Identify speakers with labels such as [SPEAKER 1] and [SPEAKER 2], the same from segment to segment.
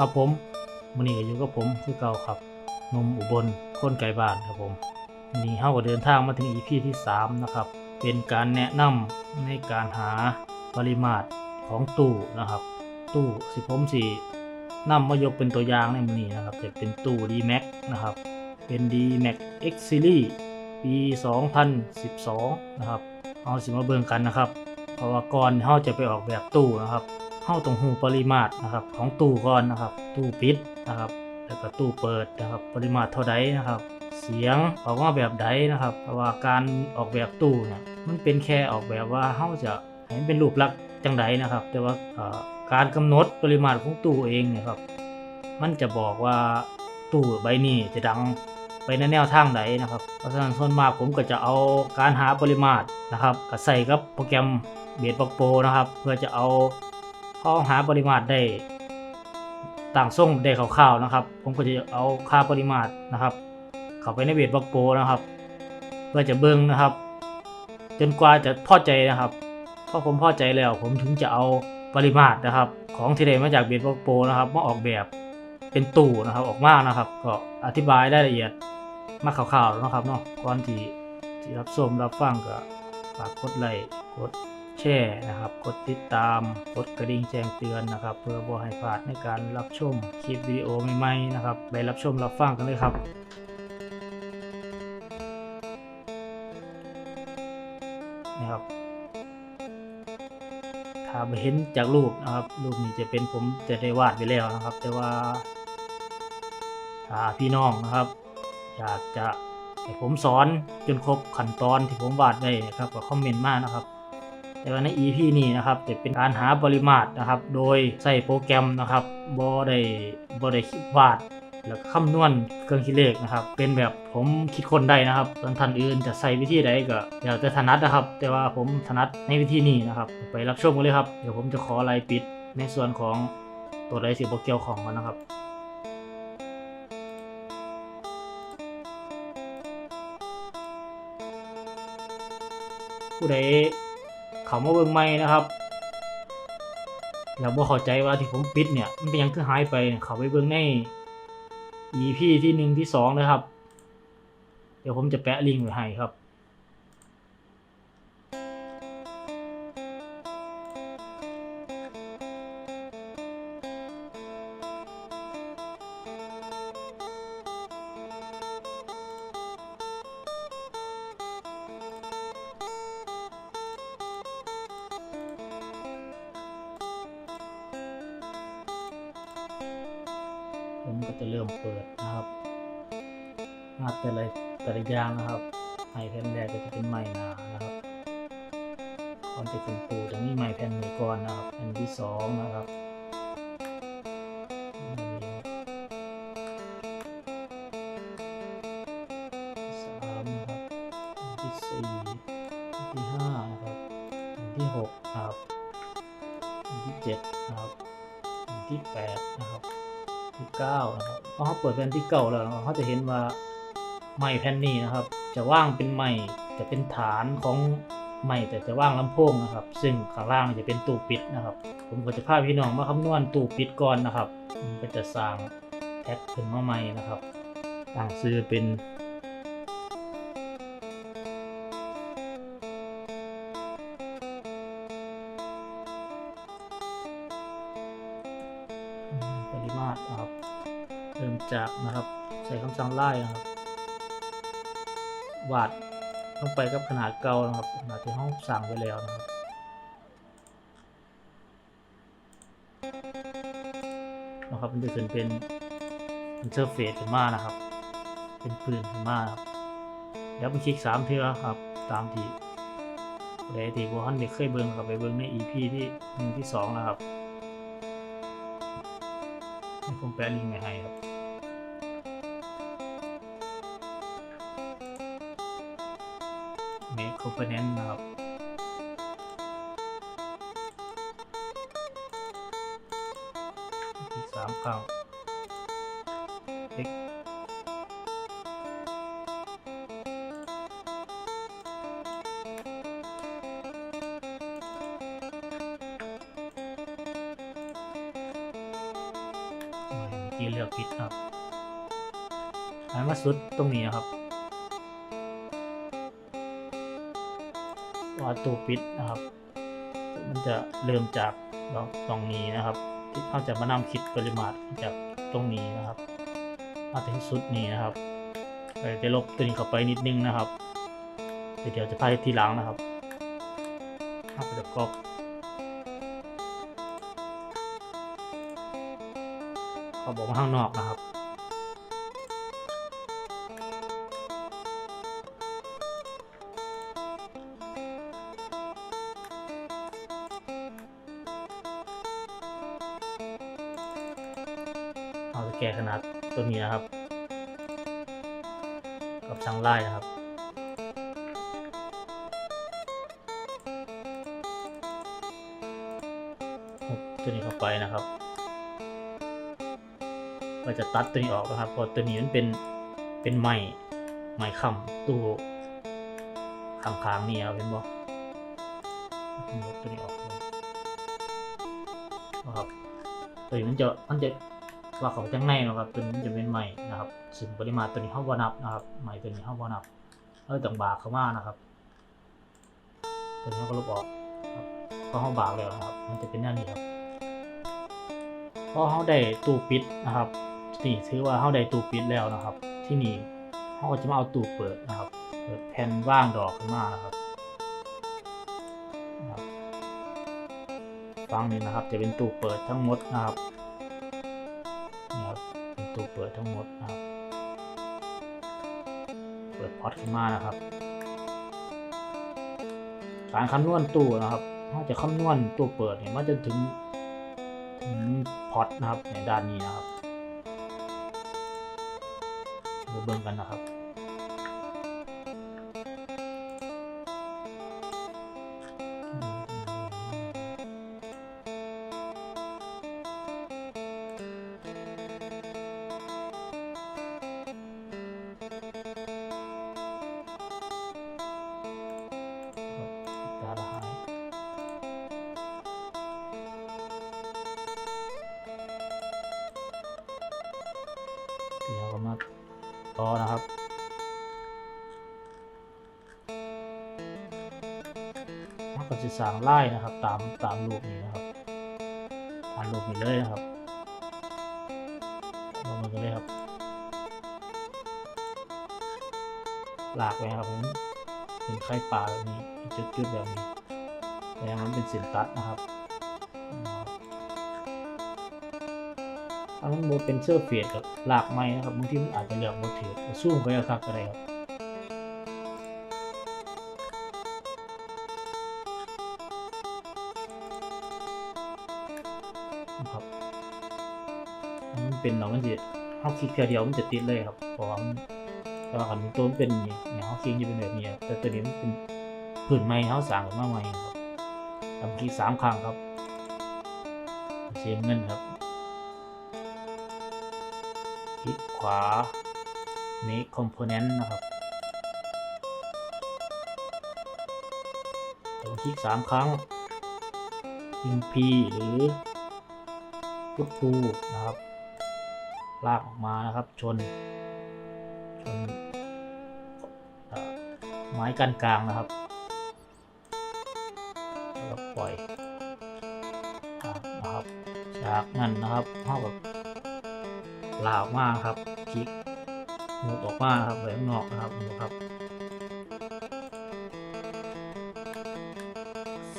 [SPEAKER 1] ครับผมมื้อนี้ก็อยู่กับผมคือเก่าครับนมอุบลคนไกลบ้านครับผมวันนี้เฮาก็เดินทางมาถึง EP ที่ 3 นะครับ เป็นการแนะนำในการหาปริมาตรของตู้นะครับ ตู้สิผมสินำมายกเป็นตัวอย่างในมือนี้นะครับ จะเป็นตู้ D-Max นะครับ เป็น D-Max X Series ปี 2012 นะครับ เอาสิมาเบิ่งกันนะครับ เพราะว่าก่อนเฮาจะไปออกแบบตู้นะครับ เข้าตรงหูปริมาตรนะครับของตู้ก่อนนะครับ ตู้ปิดนะครับแล้วก็ตู้เปิดนะครับปริมาตรเท่าใดนะครับ เสียงออกมาแบบใดนะครับเพราะว่าการออกแบบตู้เนี่ยมันเป็นแค่ออกแบบว่าเฮาจะให้มันเป็นรูปลักษณ์จังใดนะครับ แต่ว่าการกำหนดปริมาตรของตู้เองเนี่ยครับมันจะบอกว่าตู้ใบนี้จะดังไปในแนวทางใดนะครับ เพราะฉะนั้นส่วนมากผมก็จะเอาการหาปริมาตรนะครับก็ใส่กับโปรแกรมเบสบ็อกโปนะครับ เพื่อจะเอา พอหาปริมาตรได้ต่างส่งได้คร่าวๆนะครับ ผมก็จะเอาค่าปริมาตรนะครับ เข้าไปในเวทบล็อกโปรนะครับ เพื่อจะเบิ้งนะครับ จนกว่าจะพอใจนะครับพอผมพอใจแล้ว ผมถึงจะเอาปริมาตรนะครับ ของที่ได้มาจากเบทบล็อกโปรนะครับมาออกแบบเป็นตู้นะครับออกมานะครับ ก็อธิบายได้ละเอียดมาคร่าวๆนะครับเนาะก่อนที่ที่รับชมรับฟังก็ฝากกดไลค์กด แชร์นะครับ กดติดตาม กดกระดิ่งแจ้งเตือนนะครับ เพื่อบ่ให้พลาดในการรับชมคลิปวิดีโอใหม่ๆนะครับ ไปรับชมรับฟังกันเลยครับนะครับถ้าไปเห็นจากรูปนะครับ รูปนี้จะเป็นผมจะได้วาดไปแล้วนะครับ แต่ว่าถ้าพี่น้องนะครับ อยากจะให้ผมสอนจนครบขั้นตอนที่ผมวาดได้นะครับก็คอมเมนต์มานะครับ แต่ว่าใน EP นี้นะครับจะเป็นการหาปริมาตรนะครับ โดยใส่โปรแกรมนะครับบ่ได้บ่ได้คิดวาดแล้วคำนวณเครื่องคิดเลขนะครับ เป็นแบบผมคิดคนได้นะครับส่วนท่านอื่นจะใส่วิธีใดก็อยากจะถนัดนะครับ แต่ว่าผมถนัดในวิธีนี้นะครับ ไปรับชมกันเลยครับ เดี๋ยวผมจะขอไลน์ปิดในส่วนของตัวใดสิบเกียวของกันนะครับผู้ใด เขามาเบิ่งใหม่นะครับแล้วบ่เข้าใจว่าที่ผมปิดเนี่ยมันเป็นยังคือหายไปเนี่ยเขาไปเบิ่งใน EP ที่หนึ่งที่สองนะครับ เดี๋ยวผมจะแปะลิงก์ไว้ให้ครับ ผมก็จะเริ่มเปิดนะครับมาแต่ละแต่ละอย่างนะครับไม้แผ่นแรกก็จะเป็นไม้หนานะครับก่อนจะเป็นปูจะมีไม้แผ่นนี้ก่อนนะครับแผ่นที่สองนะครับ เปิดแผ่นที่เก่าแล้วเขาจะเห็นว่าไม้แผ่นนี้นะครับ จะว่างเป็นไม้จะเป็นฐานของไม้แต่จะว่างลำโพงนะครับ ซึ่งข้างล่างจะเป็นตู้ปิดนะครับ ผมก็จะพาพี่น้องมาคำนวณตู้ปิดก่อนนะครับผมก็จะสร้างแท็กขึ้นมาใหม่นะครับตั้งซื้อเป็น จากนะครับ ใส่คำสั่งไล่นะครับวาดลงไปกับขนาดเก่านะครับขนาดที่ห้องสั่งไปแล้วนะครับนะครับมันจะขึ้นเป็นอินเทอร์เฟซขึ้นมานะครับ เป็นปืนขึ้นมาครับเดี๋ยวไปคลิกสามเทือครับตามที่ใดที่บัวฮันเด็กเคยเบิ่งกับไปเบิ่งใน EP ที่หนึ่งที่สองนะครับ ให้ผมแปะลิงก์ไว้ให้ครับ component นะครับอีกสามครั้ง x เมื่อกี้เลือกผิดครับให้มาสุดตรงนี้นะครับ ว่าตู้ปิดนะครับ มันจะเริ่มจากตรงนี้นะครับ ที่เขาจะมานำคิดปริมาตรจากตรงนี้นะครับมาถึงสุดนี้นะครับเราจะลบตัวนี้เข้าไปนิดนึงนะครับเดี๋ยวจะพายทีหลังนะครับเราก็จะกรอกเขาบอกว่าข้างนอกนะครับ ไล่นะครับหุบตัวนี้เข้าไปนะครับเราจะตัดตัวนี้ออกนะครับเพราะตัวนี้มันเป็นเป็นไม้ไม้ค้ำตู้ข้างๆนี่ครับเห็นบ่ลบตัวนี้ออกนะครับตัวนี้มันจะมันจะ ว่าเขาจังในนะครับตัวนี้จะเป็นไม้นะครับซึ่งปริมาตรตัวนี้เขาบ่นับนะครับไม้ตัวนี้เขาบ่นับเออต่างบากเข้ามานะครับ ตัวนี้เขาก็ลบออกครับพอเขาบากแล้วนะครับ มันจะเป็นแนวนี้ครับพอเขาได้ตู้ปิดนะครับนี่ถือว่าเขาได้ตู้ปิดแล้วนะครับ ที่นี่เขาก็จะมาเอาตู้เปิดนะครับ เปิดแผ่นว่างดอกขึ้นมานะครับฟังนี้นะครับ จะเป็นตู้เปิดทั้งหมดนะครับ ตูเปิดทั้งหมดนะครับ เปิดพอร์ตขึ้นมานะครับ การคำนวณตู้นะครับถ้าจะคำนวณตู้เปิดเนี่ยมันจะถึงถึงพอตนะครับในด้านนี้นะครับมาเบิ่งกันนะครับ ต่อนะครับ มันก็จะสางไล่นะครับ ตามตามรูปนี้นะครับตามรูปนี้เลยนะครับลงมากันเลยครับ หลากไปครับผมเป็นไข่ปลาแบบนี้จุดๆแบบนี้แต่มันเป็นสินตัดนะครับ ถ้ามันโมเป็นเสื้อเฟียดกับหลากไม้นะครับบางทีมันอาจจะเหลือกโมถือสู้ไปเอาครับก็ได้ครับนะครับมันเป็นเนาะมันจะเขาคลิกแค่เดียวมันจะติดเลยครับเพราะว่ามันแต่ว่าขันตัวมันเป็นอย่างนี้เนี่ยเขาคิงจะเป็นแบบนี้แต่ตัวนี้มันเป็นผืนไม้เขาสั่งขึ้นมาใหม่ครับทำคลิกสามครั้งครับเสียเงินครับ ลิกขวา make component นะครับต้องคลิกสามครั้ง imp หรือ put to นะครับ ลากออกมานะครับ ชน ชน ไม้กันกลางนะครับแล้วปล่อยอนะครับ จากนั้นนะครับเท่ากับ ลาออกมาครับคลิกหมุดออกมาครับไปข้างนอกนะครับดูครับ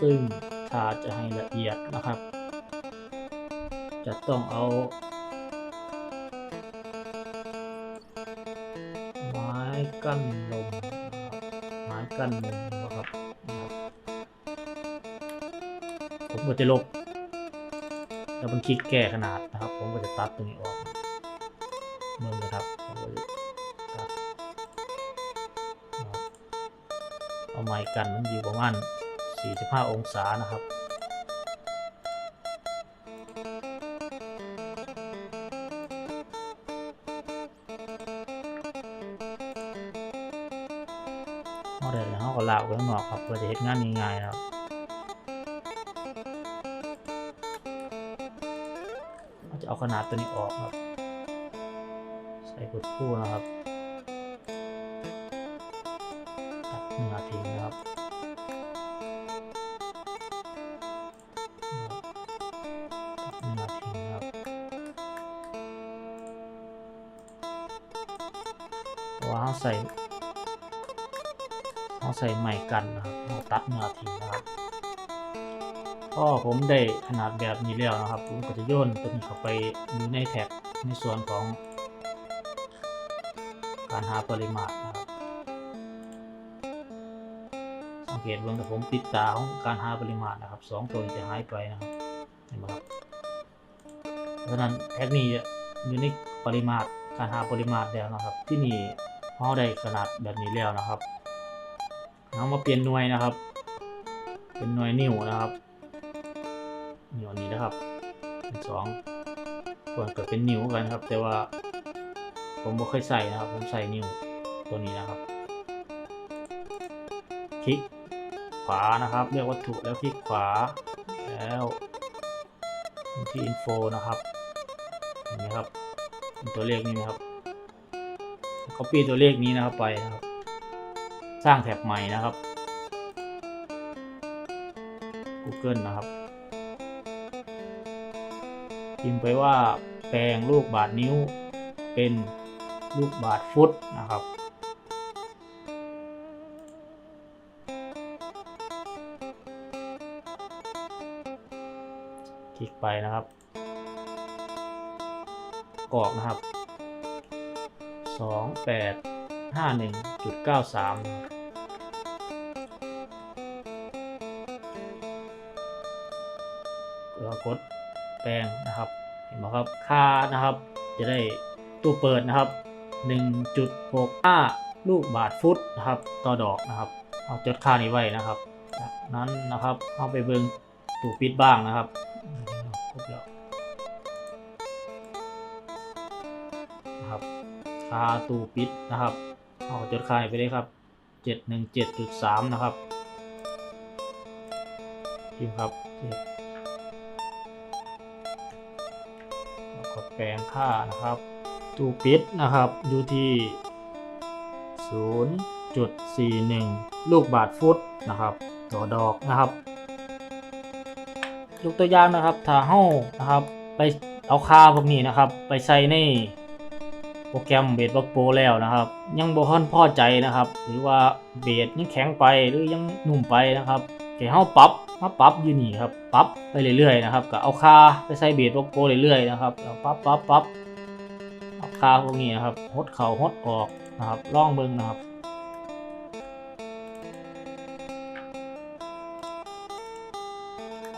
[SPEAKER 1] ซึ่งถ้าจะให้ละเอียดนะครับ จะต้องเอาไม้กั้นลมนะครับไม้กั้นลมนะครับผมก็จะลบแล้วมันคลิกแก้ขนาดนะครับ ผมก็จะตัดตรงนี้ออก นะครับผมก็จะตัดนะครับเอาไม้กันมันอยู่ประมาณ 45 องศานะครับเอาได้แล้วเขาก็ลากไว้ข้างนอกครับเพื่อจะเห็นงานง่ายๆนะครับเราจะเอาขนาดตัวนี้ออกครับ กดคู่นะครับตัดเนื้อทิ้งนะครับตัดเนื้อทิ้งนะครับเพราะว่าเราใส่เราใส่ใหม่กันนะครับเราตัดเนื้อทิ้งนะครับก็ผมได้ขนาดแบบนี้แล้วนะครับ ผมก็จะโยนตัวนี้เข้าไปอยู่ในแท็กในส่วนของ การหาปริมาตรนะครับสังเกตเบื้องแต่ผมปิดตาของการหาปริมาตรนะครับสองตัวจะหายไปนะครับเห็นไหมครับเพราะฉะนั้นแท็กนี้อยู่ในปริมาตรการหาปริมาตรแล้วนะครับ ที่นี่เราได้ขนาดแบบนี้แล้วนะครับเรามาเปลี่ยนหน่วยนะครับ เป็นหน่วยนิ้วนะครับนิ้วนนี้นะครับเป็นสองส่วนเกิดเป็นนิ้วกันครับ แต่ว่า ผมไม่เคยใส่นะครับ ผมใส่นิ้วตัวนี้นะครับ คลิกขวานะครับ เลือกวัตถุแล้วคลิกขวา แล้วที่อินโฟนะครับเห็นไหมครับ ตัวเลขนี้นะครับ copy ตัวเลขนี้นะครับไปนะครับ สร้างแท็บใหม่นะครับ Google นะครับพิมพ์ไปว่าแปลงลูกบาทนิ้วเป็น ลูกบาทฟุตนะครับ คลิกไปนะครับกรอกนะครับ 2 8 5 1จุด93แล้วกดแปลงนะครับ เห็นไหมครับ ค่านะครับ จะได้ตู้เปิดนะครับ 1.65 ลูกบาทฟุตนะครับต่อดอกนะครับ เอาจดค่านี้ไว้นะครับ จากนั้นนะครับเอาไปเบิงตู้ปิดบ้างนะครับครบแล้วนะครับค่าตู้ปิดนะครับเอาจดค่านี้ไปเลยครับ 717.3 นะครับพิมพ์ครับแล้วกดแปลงค่านะครับ ตู้ปิดนะครับอยู่ที่ 0.41 ลูกบาทฟุตนะครับต่อดอกนะครับยกตัวอย่างนะครับถ้าเฮ้านะครับไปเอาค่าพวกนี้นะครับ ไปใส่ในโปรแกรมเบสบักโปแล้วนะครับ ยังบ่ค่อนพอใจนะครับ หรือว่าเบสยังแข็งไปหรือยังนุ่มไปนะครับแค่เฮ้าปรับมาปรับอยู่นี่ครับปรับไปเรื่อยๆนะครับก็เอาค่าไปใส่เบสบักโปเรื่อยๆนะครับเอาปรับปรับปรับ เอาค่าพวกนี้นะครับหดเข่าหดออกนะครับล่องเบิ้งนะครับ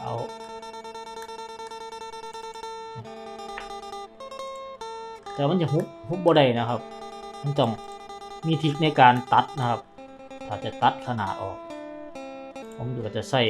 [SPEAKER 1] เอาแต่มันจะฮุบฮุบบ่ได้นะครับ มันต้องมีทริคในการตัดนะครับ ถ้าจะตัดขนาดออก ผมก็จะใส่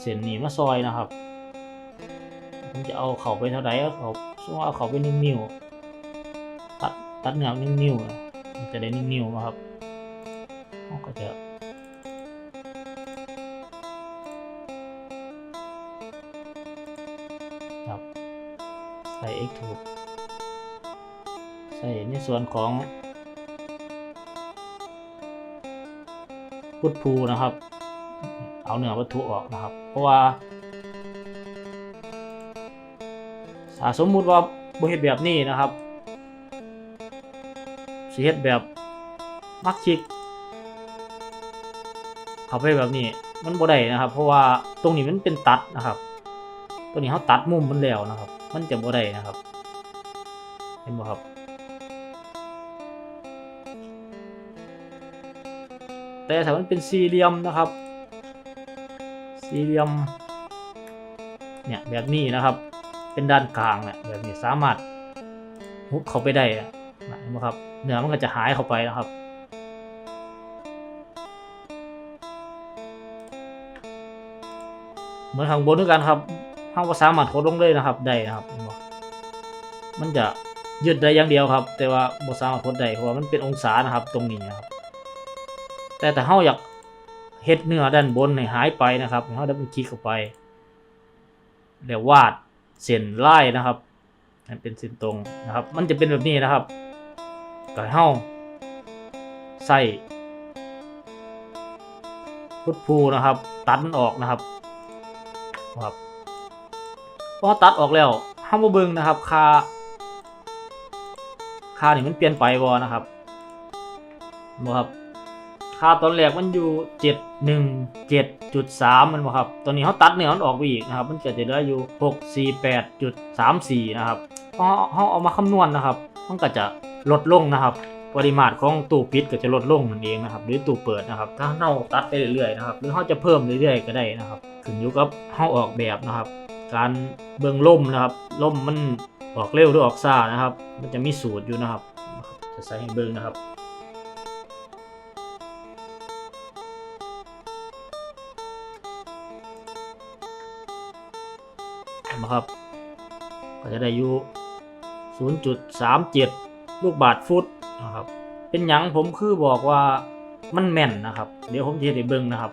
[SPEAKER 1] เส้นนี้มาซอยนะครับ ผมจะเอาเขาไปเท่าไหร่เอาเขาสมมติว่าเอาเขาไปหนึ่งนิ้ว ตัดเนื้อหนึ่งนิ้วนะมันจะได้หนึ่งนิ้วนะครับเราก็จะครับใส่ X ถูกใส่ในส่วนของพุทพูนะครับ เอาเนื้อวัตถุออกนะครับ เพราะว่าถ้าสมมุติว่าบริเฮ็ดแบบนี้นะครับ สิเฮ็ดแบบมักชิก เข้าไปแบบนี้มันบ่ได้นะครับ เพราะว่าตรงนี้มันเป็นตัดนะครับ ตัวนี้เขาตัดมุมมันแล้วนะครับ มันจะบ่ได้นะครับ เห็นบ่ครับ แต่ถ้ามันเป็นสี่เหลี่ยมนะครับ สี่เหลี่ยมเนี่ยแบบนี้นะครับ เป็นด้านกลางเนี่ยแบบนี้สามารถหุบเข้าไปได้ นะเห็นบ่ครับเนื้อมันก็จะหายเข้าไปนะครับเหมือนข้างบนด้วยกันครับเราก็สาหมารถโคดลงเลยนะครับได้นะครับมันจะยืดได้อย่างเดียวครับ แต่ว่าบ่สามารถโคดได้เพราะว่ามันเป็นองศานะครับ ตรงนี้นะครับ แต่ถ้าเราอยากเฮ็ดเนื้อด้านบนให้หายไปนะครับเราดับเบิลคลิกเข้าไปแล้ววาดเส้นไล่นะครับเป็นเส้นตรงนะครับ มันจะเป็นแบบนี้นะครับ ก็ให้เฮาใส่พุทพูนะครับ ตัดออกนะครับครับพอตัดออกแล้วเฮามเบิ่งนะครับค่าค่านี่มันเปลี่ยนไปบ่นะครับบ่ครับค่าตอนแรกมันอยู่เจ็ดหนึ่งเจ็ดจุดสามมันบ่ครับตอนนี้เขาตัดเนี่ยมันออกไปอีกนะครับ มันก็จะเหลืออยู่หกสี่แปดจุดสามสี่นะครับพอเขาเอามาคำนวณนะครับ มันก็จะ ลดลงนะครับ ปริมาตรของตู้ปิดก็จะลดลงนั่นเองนะครับ หรือตู้เปิดนะครับ ถ้าเราตัดไปเรื่อยๆนะครับ หรือเขาจะเพิ่มเรื่อยๆก็ได้นะครับ ขึ้นอยู่กับเขาออกแบบนะครับ การเบิ่งล่มนะครับล่มมันออกเร็วหรือออกช้านะครับ มันจะมีสูตรอยู่นะครับ จะใส่ให้เบิ่งนะครับนะครับก็จะได้อยู่ 0.37 ลูกบาทฟุตนะครับเป็นหยังผมคือบอกว่ามันแม่นนะครับ เดี๋ยวผมจะให้เบิ่งนะครับ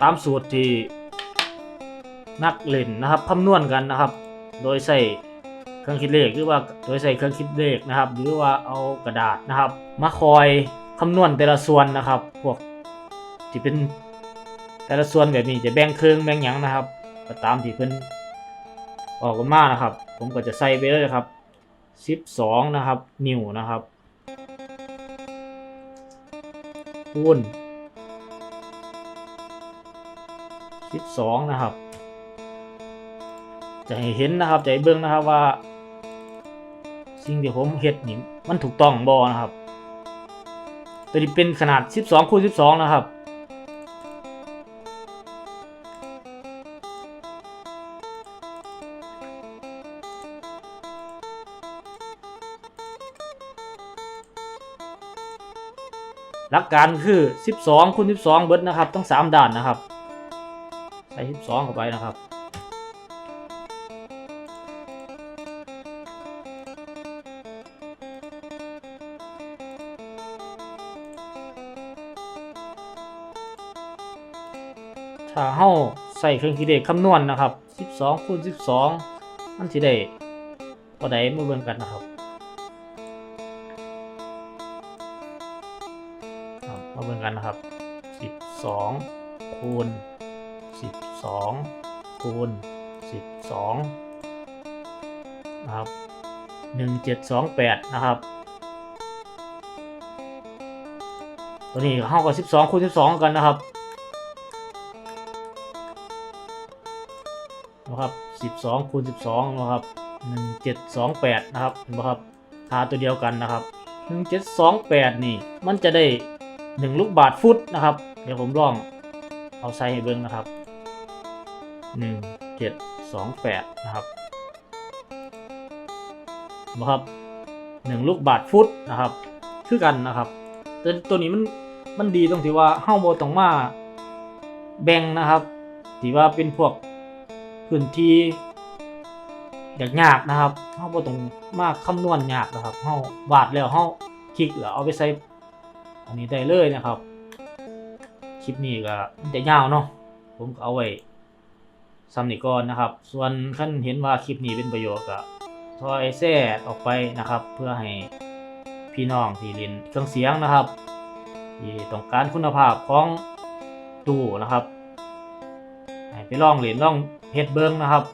[SPEAKER 1] ตามสูตรที่นักเล่นนะครับคำนวณกันนะครับ โดยใส่เครื่องคิดเลขหรือว่าโดยใส่เครื่องคิดเลขนะครับ หรือว่าเอากระดาษนะครับ มาคอยคำนวณแต่ละส่วนนะครับ พวกที่เป็นแต่ละส่วนแบบนี้จะแบ่งเครึ่องแบ่งหยังนะครับก็ตามที่เพิ่นออกกันมานะครับ ผมก็จะใส่ไปเลยครับ 12 นะครับ นิ้วนะครับคูณ12 นะครับ จะให้เห็นนะครับจะให้เบิ่งนะครับว่า สิ่งที่ผมเฮ็ดนี่มันถูกต้องบ่นะครับตัวนี้เป็นขนาด 12คูณ12 นะครับ หลักการคือ 12คูณ12 เบิดนะครับต้อง 3ด้านนะครับใส่12เข้าไปนะครับถ้าเฮาใส่เครื่องคิดเลขคำนวณนะครับ 12คูณ12 มันสิได้เท่าใดมาเบิ่งกันนะครับ มาเบิ่งกันนะครับ 12 คูณ 12 คูณ 12 นะครับ 1728 นะครับ ตัวนี้เข้ากับ 12 คูณ 12 กันนะครับนะครับ 12 คูณ 12 นะครับ 1728 นะครับเห็นไหมครับหาตัวเดียวกันนะครับ 1728 นี่ มันจะได้ 1 ลูกบาทฟุตนะครับ เดี๋ยวผมลองเอาใส่ให้เบิ่งนะครับ 1728 นะครับนไหมครับ 1 ลูกบาทฟุตนะครับ คือกันนะครับแต่ตัวนี้มันมันดีตรงที่ว่าเฮ้าโบต้องมาแบ่งนะครับที่ว่าเป็นพวกพื้นที่ยากๆนะครับเฮาบ่ต้องมาคำนวณยากนะครับเฮาวาดแล้วเฮาคลิกแล้วเอาไปใส่ อันนี้ได้เลยนะครับ คลิปนี้ก็มันจะยาวเนาะผมก็เอาไว้ซ้ำนี่ก่อนนะครับ ส่วนขั้นเห็นว่าคลิปนี้เป็นประโยชน์ก็ซอยแซ่ออกไปนะครับ เพื่อให้พี่น้องที่เรียนเครื่องเสียงนะครับที่ต้องการคุณภาพของตู้นะครับไปลองเล่นลองเฮ็ดเบิ้งนะครับ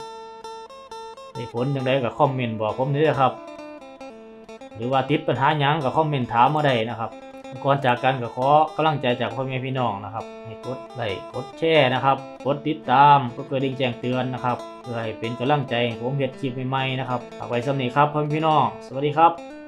[SPEAKER 1] ได้ผลจังไดก็คอมเมนต์บอกผมด้เลยครับ หรือว่าติดปัญหาหยังก็คอมเมนต์ถามมาได้นะครับ ก่อนจากกันก็ขอกำลังใจจากพ่อแม่พี่น้องนะครับให้กดไลค์กดแชร์นะครับกดติดตามกดกระดิ่งแจ้งเตือนนะครับเพื่อให้เป็นกำลังใจผมเฮ็ดคลิปใหม่ๆนะครับฝากไว้สำนี้ครับพ่อแม่พี่น้อง สวัสดีครับ